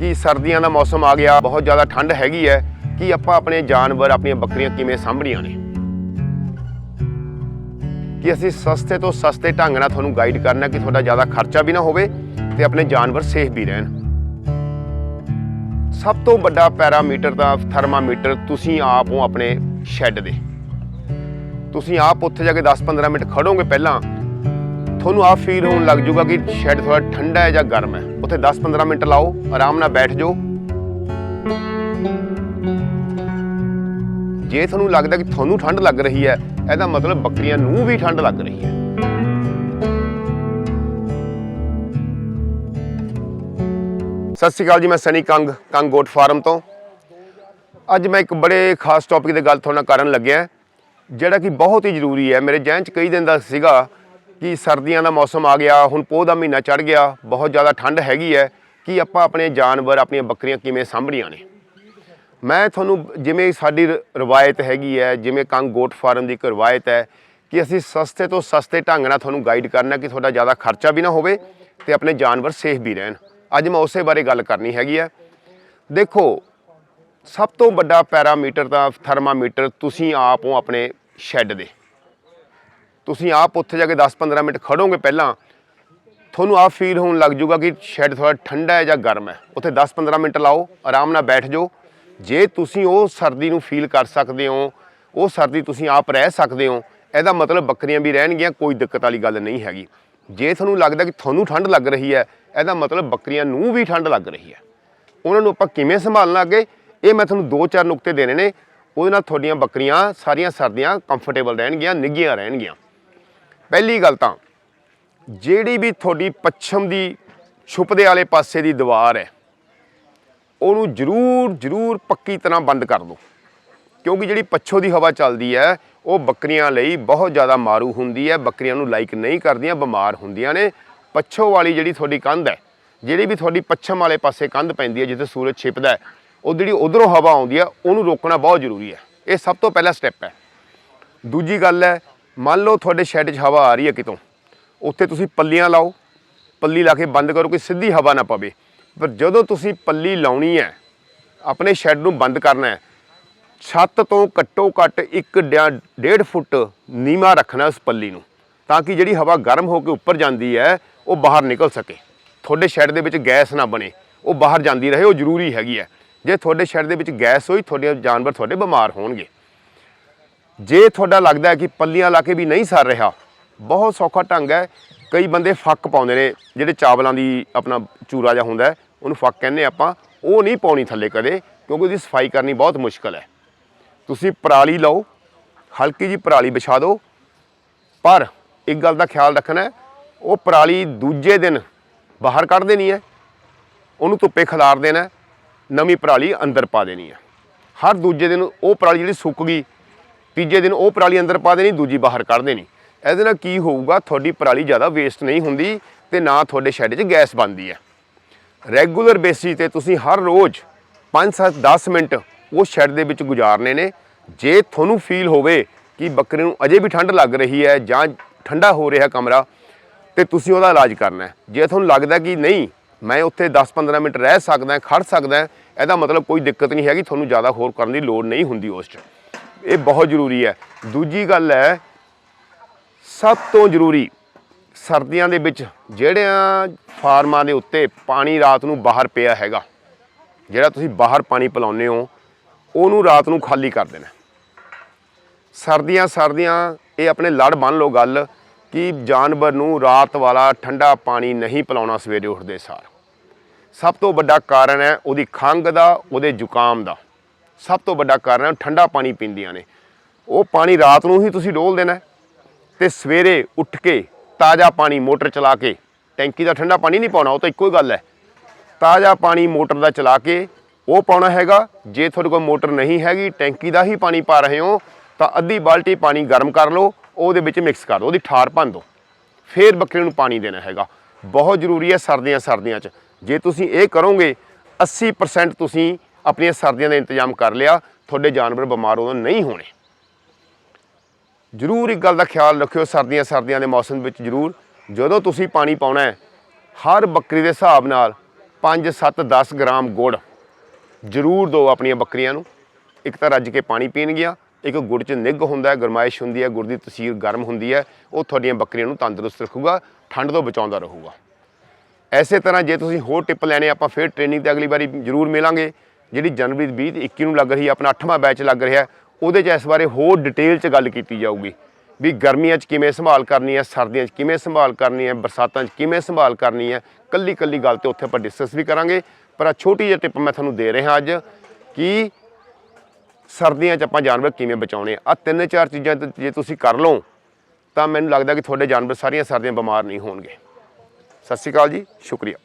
ਕਿ ਸਰਦੀਆਂ ਦਾ ਮੌਸਮ ਆ ਗਿਆ, ਬਹੁਤ ਜ਼ਿਆਦਾ ਠੰਡ ਹੈਗੀ ਹੈ, ਕਿ ਆਪਾਂ ਆਪਣੇ ਜਾਨਵਰ, ਆਪਣੀਆਂ ਬੱਕਰੀਆਂ ਕਿਵੇਂ ਸਾਂਭਣੀਆਂ ਨੇ? ਕਿ ਅਸੀਂ ਸਸਤੇ ਤੋਂ ਸਸਤੇ ਢੰਗ ਨਾਲ ਤੁਹਾਨੂੰ ਗਾਈਡ ਕਰਨਾ ਕਿ ਤੁਹਾਡਾ ਜ਼ਿਆਦਾ ਖਰਚਾ ਵੀ ਨਾ ਹੋਵੇ ਤੇ ਆਪਣੇ ਜਾਨਵਰ ਸੇਫ ਵੀ ਰਹਿਣ। ਸਭ ਤੋਂ ਵੱਡਾ ਪੈਰਾਮੀਟਰ ਦਾ ਥਰਮਾਮੀਟਰ ਤੁਸੀਂ ਆਪ ਹੋ ਆਪਣੇ ਸ਼ੈੱਡ ਦੇ। ਤੁਸੀਂ ਆਪ ਉੱਥੇ ਜਾ ਕੇ 10-15 ਮਿੰਟ ਖੜੋਗੇ ਪਹਿਲਾਂ ਤੁਹਾਨੂੰ ਆਪ ਫੀਲ ਹੋਣ ਲੱਗ ਜਾਊਗਾ ਕਿ ਸ਼ੈੱਡ ਥੋੜਾ ਠੰਡਾ ਹੈ ਜਾਂ ਗਰਮ ਹੈ। ਉੱਥੇ 10-15 ਮਿੰਟ ਲਾਓ, ਆਰਾਮ ਨਾਲ ਬੈਠ ਜਾਓ। ਜੇ ਤੁਹਾਨੂੰ ਲੱਗਦਾ ਕਿ ਤੁਹਾਨੂੰ ਠੰਡ ਲੱਗ ਰਹੀ ਹੈ, ਇਹਦਾ ਮਤਲਬ ਬੱਕਰੀਆਂ ਨੂੰ ਵੀ ਠੰਡ ਲੱਗ ਰਹੀ ਹੈ। ਸਤਿ ਸ਼੍ਰੀ ਅਕਾਲ ਜੀ, ਮੈਂ ਸਨੀ ਕੰਗ ਕੰਗ ਗੋਟ ਫਾਰਮ ਤੋਂ। ਅੱਜ ਮੈਂ ਇੱਕ ਬੜੇ ਖਾਸ ਟੌਪਿਕ ਤੇ ਗੱਲ ਤੁਹਾਡਾ ਕਰਨ ਲੱਗਿਆ। ਜਿਹੜਾ ਕਿ ਬਹੁਤ ਹੀ ਜ਼ਰੂਰੀ ਹੈ। ਮੇਰੇ ਜਹਿਨ 'ਚ ਕਈ ਦਿਨ ਦਾ ਸੀਗਾ ਕਿ ਸਰਦੀਆਂ ਦਾ ਮੌਸਮ ਆ ਗਿਆ, ਹੁਣ ਪੋਹ ਦਾ ਮਹੀਨਾ ਚੜ ਗਿਆ, ਬਹੁਤ ਜ਼ਿਆਦਾ ਠੰਡ ਹੈਗੀ ਹੈ। ਕਿ ਆਪਾਂ ਆਪਣੇ ਜਾਨਵਰ, ਆਪਣੀਆਂ ਬੱਕਰੀਆਂ ਕਿਵੇਂ ਸਾਂਭਣੀਆਂ ਨੇ? ਮੈਂ ਤੁਹਾਨੂੰ ਜਿਵੇਂ ਸਾਡੀ ਰ- ਰਵਾਇਤ ਹੈਗੀ ਹੈ, ਜਿਵੇਂ ਕੰਗ ਗੋਟ ਫਾਰਮ ਦੀ ਇੱਕ ਰਵਾਇਤ ਹੈ ਕਿ ਅਸੀਂ ਸਸਤੇ ਤੋਂ ਸਸਤੇ ਢੰਗ ਨਾਲ ਤੁਹਾਨੂੰ ਗਾਈਡ ਕਰਨਾ ਕਿ ਤੁਹਾਡਾ ਜ਼ਿਆਦਾ ਖਰਚਾ ਵੀ ਨਾ ਹੋਵੇ ਤੇ ਆਪਣੇ ਜਾਨਵਰ ਸੇਫ ਵੀ ਰਹਿਣ। ਅੱਜ ਮੈਂ ਉਸੇ ਬਾਰੇ ਗੱਲ ਕਰਨੀ ਹੈਗੀ ਹੈ। ਦੇਖੋ, ਸਭ ਤੋਂ ਵੱਡਾ ਪੈਰਾਮੀਟਰ ਤਾਂ ਥਰਮਾਮੀਟਰ ਤੁਸੀਂ ਆਪ ਹੋ ਆਪਣੇ ਸ਼ੈੱਡ ਦੇ। ਤੁਸੀਂ ਆਪ ਉੱਥੇ ਜਾ ਕੇ 10-15 ਮਿੰਟ ਖੜੋਗੇ ਪਹਿਲਾਂ, ਤੁਹਾਨੂੰ ਆਪ ਫੀਲ ਹੋਣ ਲੱਗ ਜਾਊਗਾ ਕਿ ਸ਼ੈੱਡ ਥੋੜਾ ਠੰਡਾ ਹੈ ਜਾਂ ਗਰਮ ਹੈ। ਉੱਥੇ 10-15 ਮਿੰਟ ਲਾਓ, ਆਰਾਮ ਨਾਲ ਬੈਠ ਜਾਓ। ਜੇ ਤੁਸੀਂ ਉਹ ਸਰਦੀ ਨੂੰ ਫੀਲ ਕਰ ਸਕਦੇ ਹੋ, ਉਹ ਸਰਦੀ ਤੁਸੀਂ ਆਪ ਰਹਿ ਸਕਦੇ ਹੋ, ਇਹਦਾ ਮਤਲਬ ਬੱਕਰੀਆਂ ਵੀ ਰਹਿਣਗੀਆਂ, ਕੋਈ ਦਿੱਕਤ ਵਾਲੀ ਗੱਲ ਨਹੀਂ ਹੈਗੀ। ਜੇ ਤੁਹਾਨੂੰ ਲੱਗਦਾ ਕਿ ਤੁਹਾਨੂੰ ਠੰਡ ਲੱਗ ਰਹੀ ਹੈ, ਇਹਦਾ ਮਤਲਬ ਬੱਕਰੀਆਂ ਨੂੰ ਵੀ ਠੰਡ ਲੱਗ ਰਹੀ ਹੈ। ਉਹਨਾਂ ਨੂੰ ਆਪਾਂ ਕਿਵੇਂ ਸੰਭਾਲਣਾ ਅੱਗੇ? ਇਹ ਮੈਂ ਤੁਹਾਨੂੰ ਦੋ ਚਾਰ ਨੁਕਤੇ ਦੇਣੇ ਨੇ। ਉਹਦੇ ਨਾਲ ਤੁਹਾਡੀਆਂ ਬੱਕਰੀਆਂ ਸਾਰੀਆਂ ਸਰਦੀਆਂ ਕੰਫਰਟੇਬਲ ਰਹਿਣਗੀਆਂ, ਨਿੱਘੀਆਂ ਰਹਿਣਗੀਆਂ। ਪਹਿਲੀ ਗੱਲ ਤਾਂ, ਜਿਹੜੀ ਵੀ ਤੁਹਾਡੀ ਪੱਛਮ ਦੀ ਛੁਪਦੇ ਵਾਲੇ ਪਾਸੇ ਦੀ ਦੀਵਾਰ ਹੈ, ਉਹਨੂੰ ਜ਼ਰੂਰ ਜ਼ਰੂਰ ਪੱਕੀ ਤਰ੍ਹਾਂ ਬੰਦ ਕਰ ਦਿਓ। ਕਿਉਂਕਿ ਜਿਹੜੀ ਪੱਛੋਂ ਦੀ ਹਵਾ ਚੱਲਦੀ ਹੈ, ਉਹ ਬੱਕਰੀਆਂ ਲਈ ਬਹੁਤ ਜ਼ਿਆਦਾ ਮਾਰੂ ਹੁੰਦੀ ਹੈ, ਬੱਕਰੀਆਂ ਨੂੰ ਲਾਈਕ ਨਹੀਂ ਕਰਦੀਆਂ, ਬਿਮਾਰ ਹੁੰਦੀਆਂ ਨੇ। ਪੱਛੋਂ ਵਾਲੀ ਜਿਹੜੀ ਤੁਹਾਡੀ ਕੰਧ ਹੈ, ਜਿਹੜੀ ਵੀ ਤੁਹਾਡੀ ਪੱਛਮ ਵਾਲੇ ਪਾਸੇ ਕੰਧ ਪੈਂਦੀ ਹੈ, ਜਿੱਥੇ ਸੂਰਜ ਛਿਪਦਾ ਹੈ, ਉਹ ਜਿਹੜੀ ਉਧਰੋਂ ਹਵਾ ਆਉਂਦੀ ਹੈ, ਉਹਨੂੰ ਰੋਕਣਾ ਬਹੁਤ ਜ਼ਰੂਰੀ ਹੈ। ਇਹ ਸਭ ਤੋਂ ਪਹਿਲਾ ਸਟੈਪ ਹੈ। ਦੂਜੀ ਗੱਲ ਹੈ ਮੰਨ ਲਓ ਤੁਹਾਡੇ ਸ਼ੈੱਡ 'ਚ ਹਵਾ ਆ ਰਹੀ ਹੈ ਕਿਤੋਂ, ਉੱਥੇ ਤੁਸੀਂ ਪੱਲੀਆਂ ਲਾਓ, ਪੱਲੀ ਲਾ ਕੇ ਬੰਦ ਕਰੋ ਕਿ ਸਿੱਧੀ ਹਵਾ ਨਾ ਪਵੇ। ਪਰ ਜਦੋਂ ਤੁਸੀਂ ਪੱਲੀ ਲਾਉਣੀ ਹੈ, ਆਪਣੇ ਸ਼ੈੱਡ ਨੂੰ ਬੰਦ ਕਰਨਾ ਹੈ, ਛੱਤ ਤੋਂ ਘੱਟੋ ਘੱਟ 1.5 ਫੁੱਟ ਨੀਵਾ ਰੱਖਣਾ ਉਸ ਪੱਲੀ ਨੂੰ, ਤਾਂ ਕਿ ਜਿਹੜੀ ਹਵਾ ਗਰਮ ਹੋ ਕੇ ਉੱਪਰ ਜਾਂਦੀ ਹੈ, ਉਹ ਬਾਹਰ ਨਿਕਲ ਸਕੇ। ਤੁਹਾਡੇ ਸ਼ੈੱਡ ਦੇ ਵਿੱਚ ਗੈਸ ਨਾ ਬਣੇ, ਉਹ ਬਾਹਰ ਜਾਂਦੀ ਰਹੇ, ਉਹ ਜ਼ਰੂਰੀ ਹੈਗੀ ਹੈ। ਜੇ ਤੁਹਾਡੇ ਸ਼ੈੱਡ ਦੇ ਵਿੱਚ ਗੈਸ ਹੋਈ, ਤੁਹਾਡੇ ਜਾਨਵਰ ਤੁਹਾਡੇ ਬਿਮਾਰ ਹੋਣਗੇ। ਜੇ ਤੁਹਾਡਾ ਲੱਗਦਾ ਕਿ ਪੱਲੀਆਂ ਲਾ ਕੇ ਵੀ ਨਹੀਂ ਸਰ ਰਿਹਾ, ਬਹੁਤ ਸੌਖਾ ਢੰਗ ਹੈ। ਕਈ ਬੰਦੇ ਫੱਕ ਪਾਉਂਦੇ ਨੇ, ਜਿਹੜੇ ਚਾਵਲਾਂ ਦੀ ਆਪਣਾ ਚੂਰਾ ਜਿਹਾ ਹੁੰਦਾ ਉਹਨੂੰ ਫੱਕ ਕਹਿੰਦੇ ਆਪਾਂ। ਉਹ ਨਹੀਂ ਪਾਉਣੀ ਥੱਲੇ ਕਦੇ, ਕਿਉਂਕਿ ਉਹਦੀ ਸਫ਼ਾਈ ਕਰਨੀ ਬਹੁਤ ਮੁਸ਼ਕਲ ਹੈ। ਤੁਸੀਂ ਪਰਾਲੀ ਲਓ, ਹਲਕੀ ਜੀ ਪਰਾਲੀ ਵਿਛਾ ਦਿਓ। ਪਰ ਇੱਕ ਗੱਲ ਦਾ ਖਿਆਲ ਰੱਖਣਾ ਉਹ ਪਰਾਲੀ ਦੂਜੇ ਦਿਨ ਬਾਹਰ ਕੱਢ ਦੇਣੀ ਹੈ, ਉਹਨੂੰ ਧੁੱਪੇ ਖਿਲਾਰ ਦੇਣਾ ਨਵੀਂ ਪਰਾਲੀ ਅੰਦਰ ਪਾ ਦੇਣੀ ਹੈ। ਹਰ ਦੂਜੇ ਦਿਨ ਉਹ ਪਰਾਲੀ ਜਿਹੜੀ ਸੁੱਕ ਗਈ ਤੀਜੇ ਦਿਨ ਉਹ ਪਰਾਲੀ ਅੰਦਰ ਪਾ ਦੇਣੀ, ਦੂਜੀ ਬਾਹਰ ਕੱਢ ਦੇਣੀ। ਇਹਦੇ ਨਾਲ ਕੀ ਹੋਊਗਾ? ਤੁਹਾਡੀ ਪਰਾਲੀ ਜ਼ਿਆਦਾ ਵੇਸਟ ਨਹੀਂ ਹੁੰਦੀ ਤੇ ਨਾ ਤੁਹਾਡੇ ਸ਼ੈੱਡ 'ਚ ਗੈਸ ਬਣਦੀ ਹੈ। ਰੈਗੂਲਰ ਬੇਸਿਸ ਤੇ ਤੁਸੀਂ ਹਰ ਰੋਜ਼ 5-7 10 ਮਿੰਟ ਉਹ ਸ਼ੈੱਡ ਦੇ ਵਿੱਚ ਗੁਜ਼ਾਰਨੇ ਨੇ। ਜੇ ਤੁਹਾਨੂੰ ਫੀਲ ਹੋਵੇ ਕਿ ਬੱਕਰੇ ਨੂੰ ਅਜੇ ਵੀ ਠੰਡ ਲੱਗ ਰਹੀ ਹੈ ਜਾਂ ਠੰਡਾ ਹੋ ਰਿਹਾ ਕਮਰਾ, ਤੇ ਤੁਸੀਂ ਉਹਦਾ ਇਲਾਜ ਕਰਨਾ ਹੈ। ਜੇ ਤੁਹਾਨੂੰ ਲੱਗਦਾ ਕਿ ਨਹੀਂ, ਮੈਂ ਉੱਥੇ 10-15 ਮਿੰਟ ਰਹਿ ਸਕਦਾ, ਖੜ ਸਕਦਾ, ਇਹਦਾ ਮਤਲਬ ਕੋਈ ਦਿੱਕਤ ਨਹੀਂ ਹੈਗੀ ਤੁਹਾਨੂੰ ਜ਼ਿਆਦਾ ਹੋਰ ਕਰਨ ਦੀ ਲੋੜ ਨਹੀਂ ਹੁੰਦੀ ਉਸ 'ਚ। ਇਹ ਬਹੁਤ ਜ਼ਰੂਰੀ ਹੈ। ਦੂਜੀ ਗੱਲ ਹੈ, ਸਭ ਤੋਂ ਜ਼ਰੂਰੀ ਸਰਦੀਆਂ ਦੇ ਵਿੱਚ ਜਿਹੜਿਆਂ ਫਾਰਮਾਂ ਦੇ ਉੱਤੇ ਪਾਣੀ ਰਾਤ ਨੂੰ ਬਾਹਰ ਪਿਆ ਹੈਗਾ, ਜਿਹੜਾ ਤੁਸੀਂ ਬਾਹਰ ਪਾਣੀ ਪਿਲਾਉਂਦੇ ਹੋ, ਉਹਨੂੰ ਰਾਤ ਨੂੰ ਖਾਲੀ ਕਰ ਦੇਣਾ। ਸਰਦੀਆਂ ਸਰਦੀਆਂ ਇਹ ਆਪਣੇ ਲੜ ਬੰਨ ਲਓ ਗੱਲ ਕਿ ਜਾਨਵਰ ਨੂੰ ਰਾਤ ਵਾਲਾ ਠੰਡਾ ਪਾਣੀ ਨਹੀਂ ਪਿਲਾਉਣਾ ਸਵੇਰੇ ਉੱਠਦੇ ਸਾਰ। ਸਭ ਤੋਂ ਵੱਡਾ ਕਾਰਨ ਹੈ ਉਹਦੀ ਖੰਘ ਦਾ, ਉਹਦੇ ਜ਼ੁਕਾਮ ਦਾ। ਸਭ ਤੋਂ ਵੱਡਾ ਕਾਰਨ ਹੈ ਠੰਡਾ ਪਾਣੀ ਪੀਂਦੀਆਂ ਨੇ। ਉਹ ਪਾਣੀ ਰਾਤ ਨੂੰ ਹੀ ਤੁਸੀਂ ਡੋਲ ਦੇਣਾ ਹੈ ਤੇ ਸਵੇਰੇ ਉੱਠ ਕੇ ਤਾਜ਼ਾ ਪਾਣੀ ਮੋਟਰ ਚਲਾ ਕੇ, ਟੈਂਕੀ ਦਾ ਠੰਡਾ ਪਾਣੀ ਨਹੀਂ ਪਾਉਣਾ, ਉਹ ਤਾਂ ਇੱਕੋ ਹੀ ਗੱਲ ਹੈ। ਤਾਜ਼ਾ ਪਾਣੀ ਮੋਟਰ ਦਾ ਚਲਾ ਕੇ ਉਹ ਪਾਉਣਾ ਹੈਗਾ, ਜੇ ਤੁਹਾਡੇ ਕੋਲ ਮੋਟਰ ਨਹੀਂ ਹੈਗੀ, ਟੈਂਕੀ ਦਾ ਹੀ ਪਾਣੀ ਪਾ ਰਹੇ ਹੋ, ਤਾਂ ਅੱਧੀ ਬਾਲਟੀ ਪਾਣੀ ਗਰਮ ਕਰ ਲਓ, ਉਹਦੇ ਵਿੱਚ ਮਿਕਸ ਕਰ ਦਿਓ, ਉਹਦੀ ਠਾਰ ਭੰਨ ਦਿਓ। ਫਿਰ ਬੱਕਰੇ ਨੂੰ ਪਾਣੀ ਦੇਣਾ ਹੈਗਾ। ਬਹੁਤ ਜ਼ਰੂਰੀ ਹੈ ਸਰਦੀਆਂ ਸਰਦੀਆਂ 'ਚ। ਜੇ ਤੁਸੀਂ ਇਹ ਕਰੋਗੇ 80% ਤੁਸੀਂ ਆਪਣੀਆਂ ਸਰਦੀਆਂ ਦਾ ਇੰਤਜ਼ਾਮ ਕਰ ਲਿਆ, ਤੁਹਾਡੇ ਜਾਨਵਰ ਬਿਮਾਰ ਉਦੋਂ ਨਹੀਂ ਹੋਣੇ। ਜ਼ਰੂਰ ਇੱਕ ਗੱਲ ਦਾ ਖਿਆਲ ਰੱਖਿਓ, ਸਰਦੀਆਂ ਸਰਦੀਆਂ ਦੇ ਮੌਸਮ ਵਿੱਚ ਜ਼ਰੂਰ, ਜਦੋਂ ਤੁਸੀਂ ਪਾਣੀ ਪਾਉਣਾ ਹੈ, ਹਰ ਬੱਕਰੀ ਦੇ ਹਿਸਾਬ ਨਾਲ 5 7 10 ਗ੍ਰਾਮ ਗੁੜ ਜ਼ਰੂਰ ਦਿਓ ਆਪਣੀਆਂ ਬੱਕਰੀਆਂ ਨੂੰ। ਇੱਕ ਤਾਂ ਰੱਜ ਕੇ ਪਾਣੀ ਪੀਣਗੀਆਂ ਇੱਕ ਗੁੜ 'ਚ ਨਿੱਘ ਹੁੰਦਾ ਹੈ, ਗਰਮਾਇਸ਼ ਹੁੰਦੀ ਹੈ, ਗੁੜ ਦੀ ਤਸੀਰ ਗਰਮ ਹੁੰਦੀ ਹੈ, ਉਹ ਤੁਹਾਡੀਆਂ ਬੱਕਰੀਆਂ ਨੂੰ ਤੰਦਰੁਸਤ ਰੱਖੂਗਾ, ਠੰਡ ਤੋਂ ਬਚਾਉਂਦਾ ਰਹੂਗਾ। ਐਸੇ ਤਰ੍ਹਾਂ ਜੇ ਤੁਸੀਂ ਹੋਰ ਟਿਪ ਲੈਣੇ, ਆਪਾਂ ਫਿਰ ਟ੍ਰੇਨਿੰਗ ਤੇ ਅਗਲੀ ਵਾਰੀ ਜ਼ਰੂਰ ਮਿਲਾਂਗੇ। ਜਿਹੜੀ ਜਨਵਰੀ 20 ਤੇ 21 ਨੂੰ ਲੱਗ ਰਹੀ ਹੈ, ਆਪਣਾ 8ਵਾਂ ਬੈਚ ਲੱਗ ਰਿਹਾ ਉਹਦੇ 'ਚ ਇਸ ਬਾਰੇ ਹੋਰ ਡਿਟੇਲ 'ਚ ਗੱਲ ਕੀਤੀ ਜਾਊਗੀ ਵੀ ਗਰਮੀਆਂ 'ਚ ਕਿਵੇਂ ਸੰਭਾਲ ਕਰਨੀ ਹੈ, ਸਰਦੀਆਂ 'ਚ ਕਿਵੇਂ ਸੰਭਾਲ ਕਰਨੀ ਹੈ, ਬਰਸਾਤਾਂ 'ਚ ਕਿਵੇਂ ਸੰਭਾਲ ਕਰਨੀ ਹੈ ਕੱਲੀ ਕੱਲੀ ਗੱਲ ਤੇ ਉੱਥੇ ਆਪਾਂ ਡਿਸਕਸ ਵੀ ਕਰਾਂਗੇ। ਪਰ ਆ ਛੋਟੀ ਜਿਹੀ ਟਿਪ ਮੈਂ ਤੁਹਾਨੂੰ ਦੇ ਰਿਹਾ ਅੱਜ ਕਿ ਸਰਦੀਆਂ 'ਚ ਆਪਾਂ ਜਾਨਵਰ ਕਿਵੇਂ ਬਚਾਉਣੇ ਆ। ਆਹ ਤਿੰਨ ਚਾਰ ਚੀਜ਼ਾਂ ਜੇ ਤੁਸੀਂ ਕਰ ਲਓ, ਤਾਂ ਮੈਨੂੰ ਲੱਗਦਾ ਕਿ ਤੁਹਾਡੇ ਜਾਨਵਰ ਸਾਰੀਆਂ ਸਰਦੀਆਂ ਬਿਮਾਰ ਨਹੀਂ ਹੋਣਗੇ। ਸਤਿ ਸ਼੍ਰੀ ਅਕਾਲ ਜੀ, ਸ਼ੁਕਰੀਆ।